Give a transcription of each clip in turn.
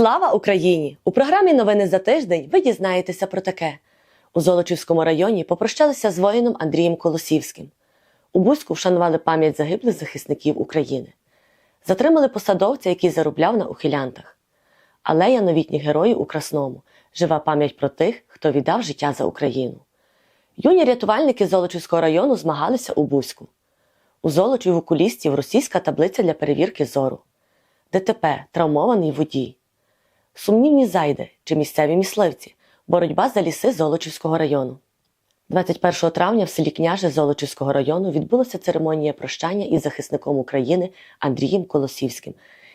Слава Україні! У програмі Новини за тиждень ви дізнаєтеся про таке. У Золочівському районі попрощалися з воїном Андрієм Колосівським. У Бузьку вшанували пам'ять загиблих захисників України. Затримали посадовця, який заробляв на ухилянтах. Алея новітніх героїв у Красному жива пам'ять про тих, хто віддав життя за Україну. Юні рятувальники Золочівського району змагалися у Бузьку. У Золочі в окулістів російська таблиця для перевірки зору. ДТП, травмований водій. Сумнівні зайди чи місцеві мисливці. Боротьба за ліси Золочівського району. 21 травня в селі Княже Золочівського району відбулася церемонія прощання із захисником України Андрієм Колосівським,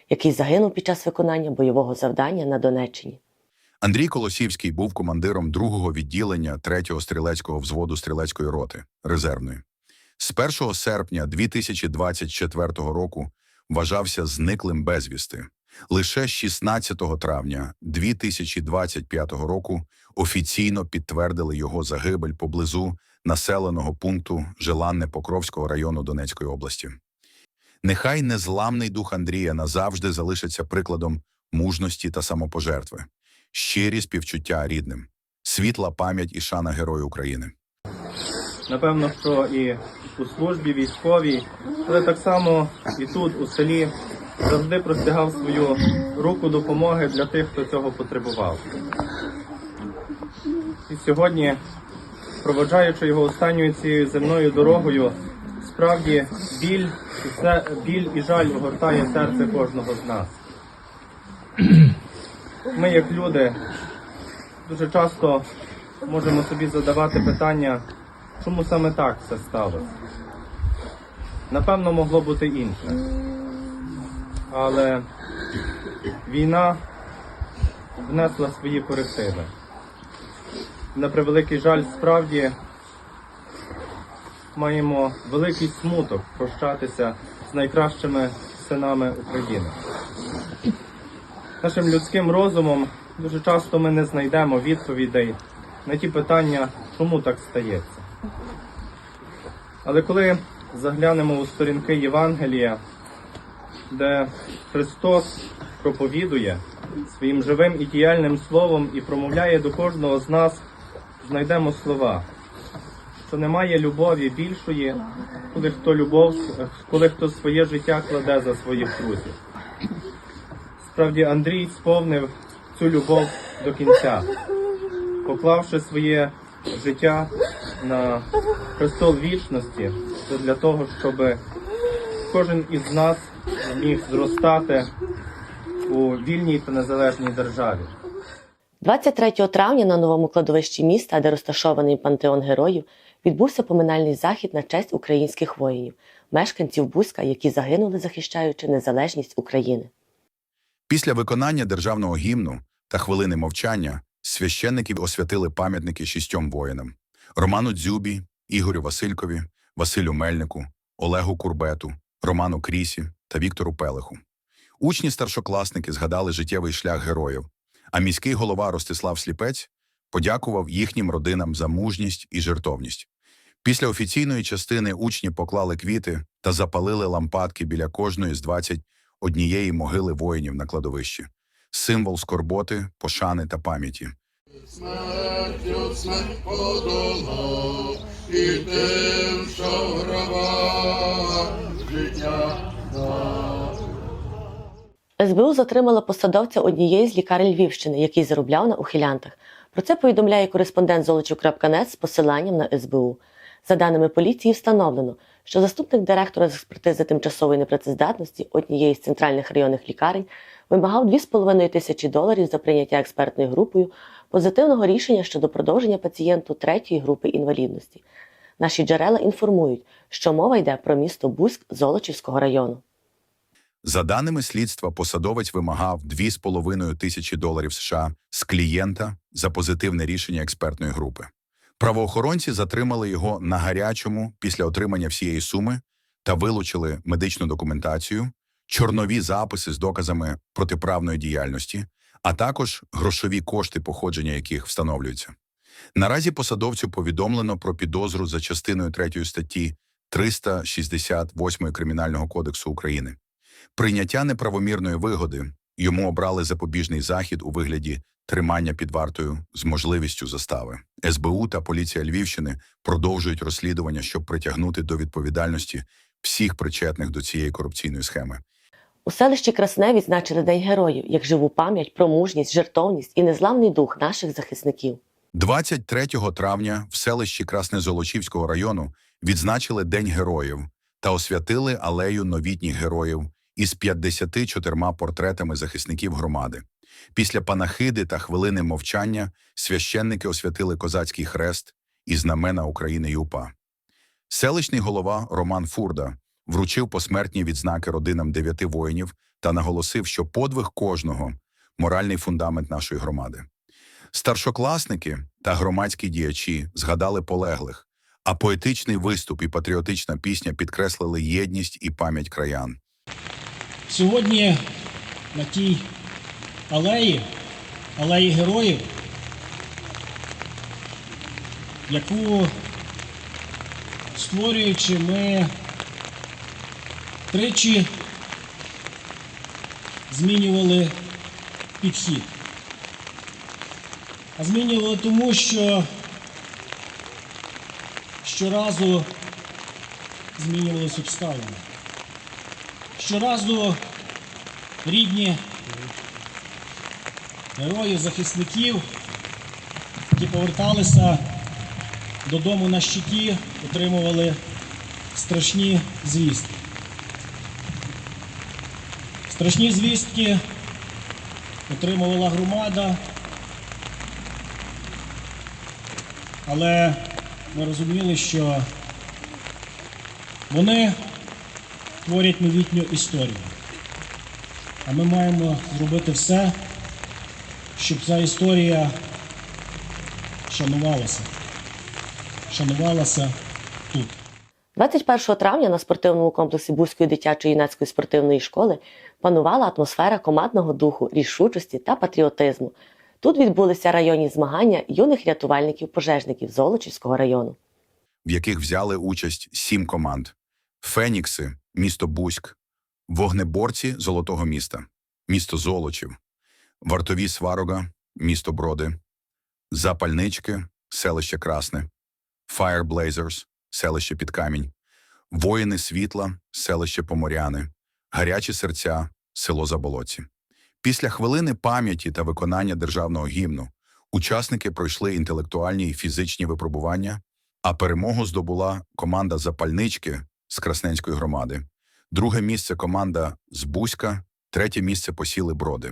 який загинув під час виконання бойового завдання на Донеччині. Андрій Колосівський був командиром другого відділення 3-го стрілецького взводу стрілецької роти резервної. З 1 серпня 2024 року вважався зниклим безвісти. Лише 16 травня 2025 року офіційно підтвердили його загибель поблизу населеного пункту Желанне Покровського району Донецької області. Нехай незламний дух Андрія назавжди залишиться прикладом мужності та самопожертви щирі співчуття рідним, світла пам'ять і шана Герою України. Напевно, що і у службі військовій, але так само і тут, у селі, завжди простягав свою руку допомоги для тих, хто цього потребував. І сьогодні, проводжаючи його останньою цією земною дорогою, справді біль і, це, біль і жаль огортає серце кожного з нас. Ми, як люди, дуже часто можемо собі задавати питання, чому саме так все сталося. Напевно, могло бути інше. Але війна внесла свої корективи. На превеликий жаль, справді маємо великий смуток прощатися з найкращими синами України. Нашим людським розумом дуже часто ми не знайдемо відповідей на ті питання, чому так стається. Але коли заглянемо у сторінки Євангелія, де Христос проповідує своїм живим і діяльним словом і промовляє до кожного з нас, знайдемо слова, що немає любові більшої, коли хто любов, коли хто своє життя кладе за своїх друзів. Справді Андрій сповнив цю любов до кінця, поклавши своє життя на престол вічності, це для того, щоб кожен із нас міг зростати у вільній та незалежній державі. 23 травня на новому кладовищі міста, де розташований пантеон героїв, відбувся поминальний захід на честь українських воїнів, мешканців Бузька, які загинули, захищаючи незалежність України. Після виконання державного гімну та хвилини мовчання священники освятили пам'ятники шістьом воїнам: Роману Дзюбі, Ігорю Василькові, Василю Мельнику, Олегу Курбету, Роману Крісі та Віктору Пелеху. Учні-старшокласники згадали життєвий шлях героїв, а міський голова Ростислав Сліпець подякував їхнім родинам за мужність і жертовність. Після офіційної частини учні поклали квіти та запалили лампадки біля кожної з 21 могили воїнів на кладовищі. Символ скорботи, пошани та пам'яті. смертю смерть подолав, і тим, що в гробах життя СБУ затримала посадовця однієї з лікарень Львівщини, який заробляв на ухилянтах. Про це повідомляє кореспондент Золочів.нет з посиланням на СБУ. За даними поліції, встановлено, що заступник директора з експертизи тимчасової непрацездатності однієї з центральних районних лікарень вимагав 2,5 тисячі доларів за прийняття експертною групою позитивного рішення щодо продовження пацієнту третьої групи інвалідності. Наші джерела інформують, що мова йде про місто Бузьк Золочівського району. За даними слідства, посадовець вимагав 2,5 тисячі доларів США з клієнта за позитивне рішення експертної групи. Правоохоронці затримали його на гарячому після отримання всієї суми та вилучили медичну документацію, чорнові записи з доказами протиправної діяльності, а також грошові кошти, походження яких встановлюються. Наразі посадовцю повідомлено про підозру за частиною 3 статті 368 Кримінального кодексу України. Прийняття неправомірної вигоди Йому обрали запобіжний захід у вигляді тримання під вартою з можливістю застави. СБУ та поліція Львівщини продовжують розслідування, щоб притягнути до відповідальності всіх причетних до цієї корупційної схеми. У селищі Красне відзначили День героїв як живу пам'ять про мужність, жертовність і незламний дух наших захисників. 23 травня в селищі Краснезолочівського району відзначили День героїв та освятили алею новітніх героїв із 54 портретами захисників громади. Після панахиди та хвилини мовчання священники освятили козацький хрест і знамена України й УПА. Селищний голова Роман Фурда вручив посмертні відзнаки родинам дев'яти воїнів та наголосив, що подвиг кожного моральний фундамент нашої громади. Старшокласники та громадські діячі згадали полеглих, а поетичний виступ і патріотична пісня підкреслили єдність і пам'ять краян. Сьогодні на тій алеї, алеї героїв, яку створюючи, ми тричі змінювали підхід. А змінювали тому, що щоразу змінювалися обставини. Щоразу рідні героїв, захисників, які поверталися додому на щиті, отримували страшні звістки. Страшні звістки отримувала громада, але ми розуміли, що вони творять новітню історію. А ми маємо зробити все, щоб ця історія шанувалася. Шанувалася тут. 21 травня на спортивному комплексі Бузької дитячої юнацької спортивної школи панувала атмосфера командного духу, рішучості та патріотизму. Тут відбулися районні змагання юних рятувальників-пожежників Золочівського району. в яких взяли участь сім команд: Фенікси, місто Бузьк, Вогнеборці Золотого міста, місто Золочів, Вартові Сварога, місто Броди, Запальнички, селище Красне, Fireblazers, селище Підкамінь, Воїни Світла, селище Поморяни, Гарячі серця, село Заболоці. Після хвилини пам'яті та виконання державного гімну учасники пройшли інтелектуальні і фізичні випробування, а перемогу здобула команда Запальнички з Красненської громади. Друге місце команда з Бузька, третє місце посіли броди.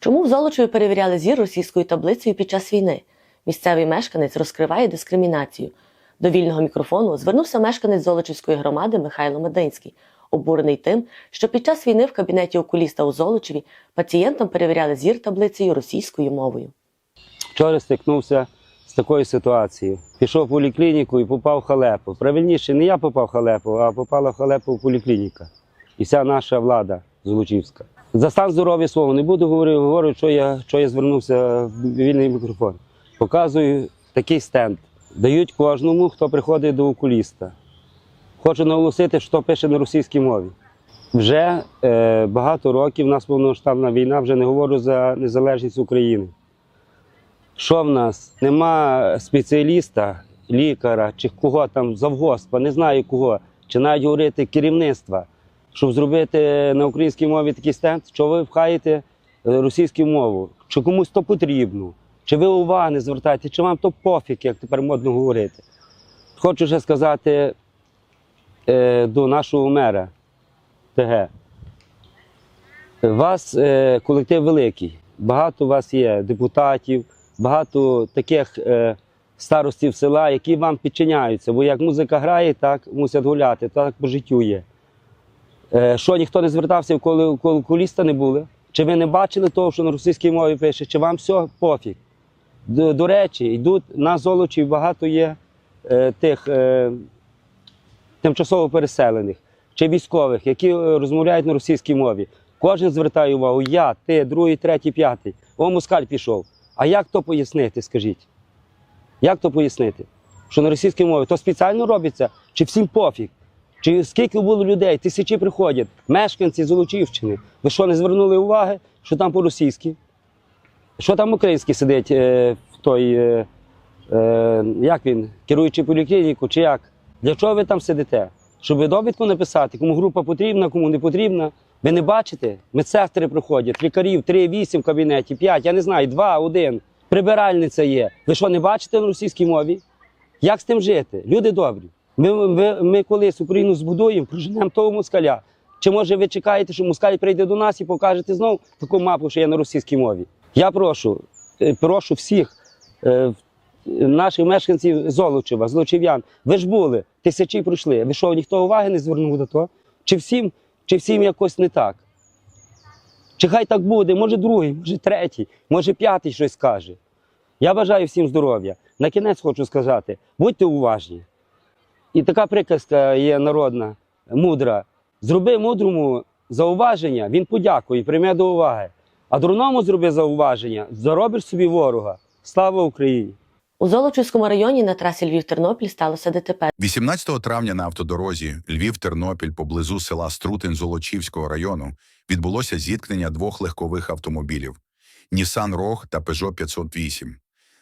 Чому в Золочеві перевіряли зір російською таблицею під час війни? Місцевий мешканець розкриває дискримінацію. До вільного мікрофону звернувся мешканець Золочівської громади Михайло Мединський, обурений тим, що під час війни в кабінеті окуліста у Золочеві пацієнтам перевіряли зір таблицею російською мовою. Вчора стикнувся з такою ситуацією. Пішов в поліклініку і попав в халепу. Правильніше, не я попав в халепу, а попала в халепу в поліклініка. І вся наша влада Золочівська. За стан здоров'я свого не буду говорити, говорю, що я, що я звернувся в вільний мікрофон. Показую такий стенд. Дають кожному, хто приходить до окуліста. Хочу наголосити, що пише на російській мові. Вже е, багато років у нас повноштабна війна, вже не говорю за незалежність України. Що в нас? Нема спеціаліста, лікаря чи кого там завгоспа, не знаю кого, чи навіть говорити керівництва, щоб зробити на українській мові такий стенд, що ви вхаєте е, російську мову, чи комусь то потрібно, чи ви уваги не звертаєте, чи вам то пофіг, як тепер модно говорити. Хочу ще сказати е, до нашого мера ТГ. Вас е, колектив великий, багато у вас є депутатів, багато таких е, старостів села, які вам підчиняються. Бо як музика грає, так мусять гуляти, так по життю є. Е, що ніхто не звертався, коли, окуліста не були? Чи ви не бачили того, що на російській мові пише, чи вам все пофіг? До, до речі, йдуть на золочі багато є е, тих е, тимчасово переселених чи військових, які е, розмовляють на російській мові. Кожен звертає увагу, я, ти, другий, третій, п'ятий. О, москаль пішов. А як то пояснити, скажіть? Як то пояснити? Що на російській мові то спеціально робиться, чи всім пофіг? Чи скільки було людей? Тисячі приходять, мешканці Золочівщини. Ви що не звернули уваги, що там по-російськи? Що там український сидить е, в той, е, е, як він, керуючи поліклініку, чи як? Для чого ви там сидите? Щоб ви довідку написати, кому група потрібна, кому не потрібна. Ви не бачите? Медсестри приходять, лікарів 3-8 в кабінеті, 5, я не знаю, 2, 1. Прибиральниця є. Ви що, не бачите на російській мові? Як з тим жити? Люди добрі. Ми, ми, ми колись Україну збудуємо, проженемо того москаля. Чи може ви чекаєте, що москаль прийде до нас і покажете знов таку мапу, що є на російській мові? Я прошу, е, прошу всіх е, наших мешканців Золочева, Злочев'ян. Ви ж були, тисячі пройшли. Ви що, ніхто уваги не звернув до того? Чи всім, чи всім якось не так? Чи хай так буде, може другий, може третій, може п'ятий щось скаже. Я бажаю всім здоров'я. На кінець хочу сказати: будьте уважні. І така приказка є народна, мудра. Зроби мудрому зауваження, він подякує прийме до уваги. А дурному зроби зауваження, заробиш собі ворога. Слава Україні! У Золочівському районі на трасі Львів-Тернопіль сталося ДТП. 18 травня на автодорозі Львів-Тернопіль поблизу села Струтин Золочівського району відбулося зіткнення двох легкових автомобілів Нісан Рог та Peugeot 508.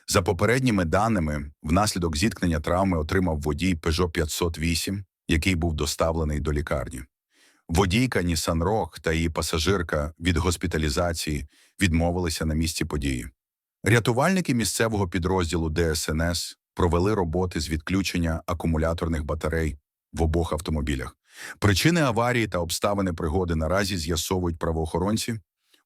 За попередніми даними, внаслідок зіткнення травми отримав водій Peugeot 508, який був доставлений до лікарні. Водійка Нісан Рог та її пасажирка від госпіталізації відмовилися на місці події. Рятувальники місцевого підрозділу ДСНС провели роботи з відключення акумуляторних батарей в обох автомобілях. Причини аварії та обставини пригоди наразі з'ясовують правоохоронці.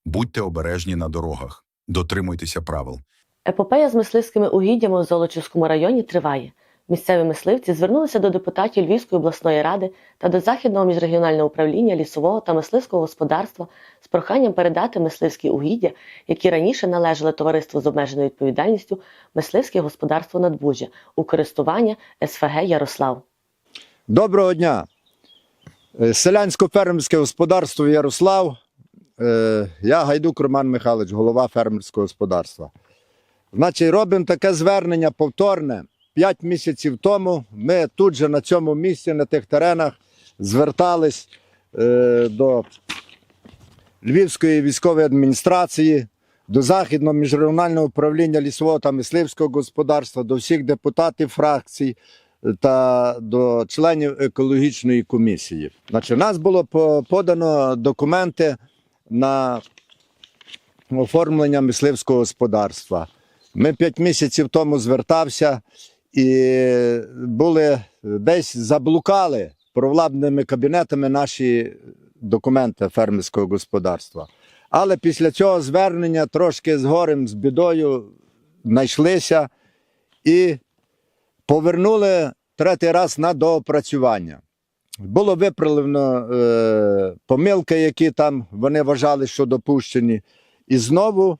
Будьте обережні на дорогах, дотримуйтеся правил. Епопея з мисливськими угіддями у Золочівському районі триває. Місцеві мисливці звернулися до депутатів Львівської обласної ради та до Західного міжрегіонального управління лісового та мисливського господарства з проханням передати мисливські угіддя, які раніше належали товариству з обмеженою відповідальністю Мисливське господарство Надбужжя у користування СФГ Ярослав. Доброго дня. Е, Селянсько-фермерське господарство Ярослав. Е, Я Гайдук Роман Михайлович, голова фермерського господарства. Значить, робимо таке звернення повторне. П'ять місяців тому ми тут же на цьому місці, на тих теренах, звертались е, до Львівської військової адміністрації, до Західного міжрегіонального управління лісового та мисливського господарства, до всіх депутатів фракцій та до членів екологічної комісії. Значить, у нас було подано документи на оформлення мисливського господарства. Ми п'ять місяців тому звертався і були десь заблукали провладними кабінетами наші документи фермерського господарства. Але після цього звернення трошки з горем, з бідою знайшлися і повернули третій раз на доопрацювання. Було виправлено е, помилки, які там вони вважали, що допущені, і знову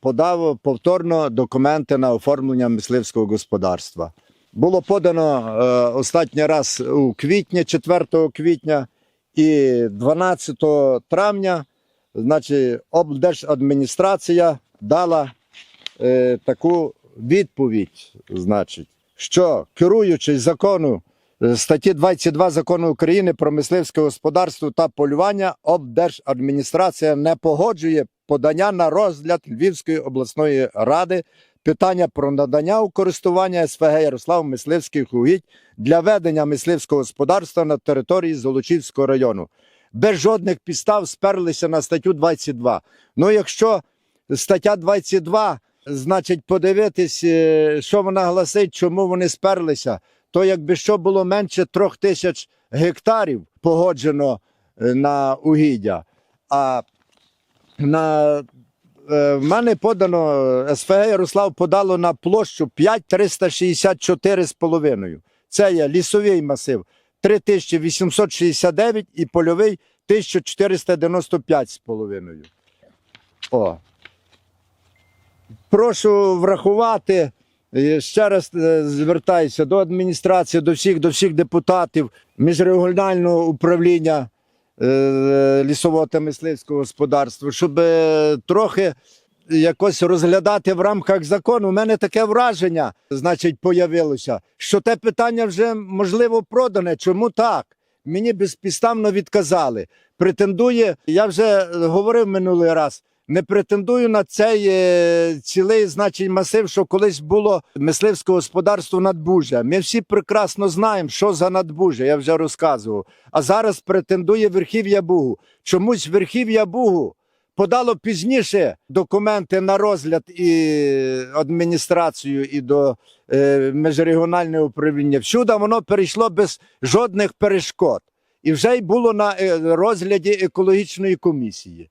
подав повторно документи на оформлення мисливського господарства. Було подано е, останній раз у квітні, 4 квітня і 12 травня, значить, облдержадміністрація дала е, таку відповідь, значить, що керуючись закону е, статті 22 закону України про мисливське господарство та полювання, облдержадміністрація не погоджує подання на розгляд Львівської обласної ради питання про надання у користування СФГ Ярослав мисливських угідь для ведення мисливського господарства на території Золочівського району. Без жодних підстав сперлися на статтю 22. Ну, якщо стаття 22, значить, подивитись, е, що вона гласить, чому вони сперлися, то якби що було менше трьох тисяч гектарів погоджено е, на угіддя. А на е, в мене подано е, СФГ Ярослав подало на площу 5364 з половиною. Це є лісовий масив 3869 і польовий 1495 з половиною. О. Прошу врахувати. Е, Ще раз е, звертаюся до адміністрації, до всіх, до всіх депутатів міжрегіонального управління е, лісового та мисливського господарства, щоб трохи якось розглядати в рамках закону. У мене таке враження, значить, появилося, що те питання вже можливо продане. Чому так? Мені безпідставно відказали. Претендує, я вже говорив минулий раз. Не претендую на цей е, цілий значить масив, що колись було мисливське господарство надбужжя. Ми всі прекрасно знаємо, що за надбужжя, я вже розказував. А зараз претендує Верхів'я Бугу. Чомусь Верхів'я Бугу подало пізніше документи на розгляд і адміністрацію, і до е, міжрегіонального управління. Всюди воно перейшло без жодних перешкод. І вже й було на е, розгляді екологічної комісії.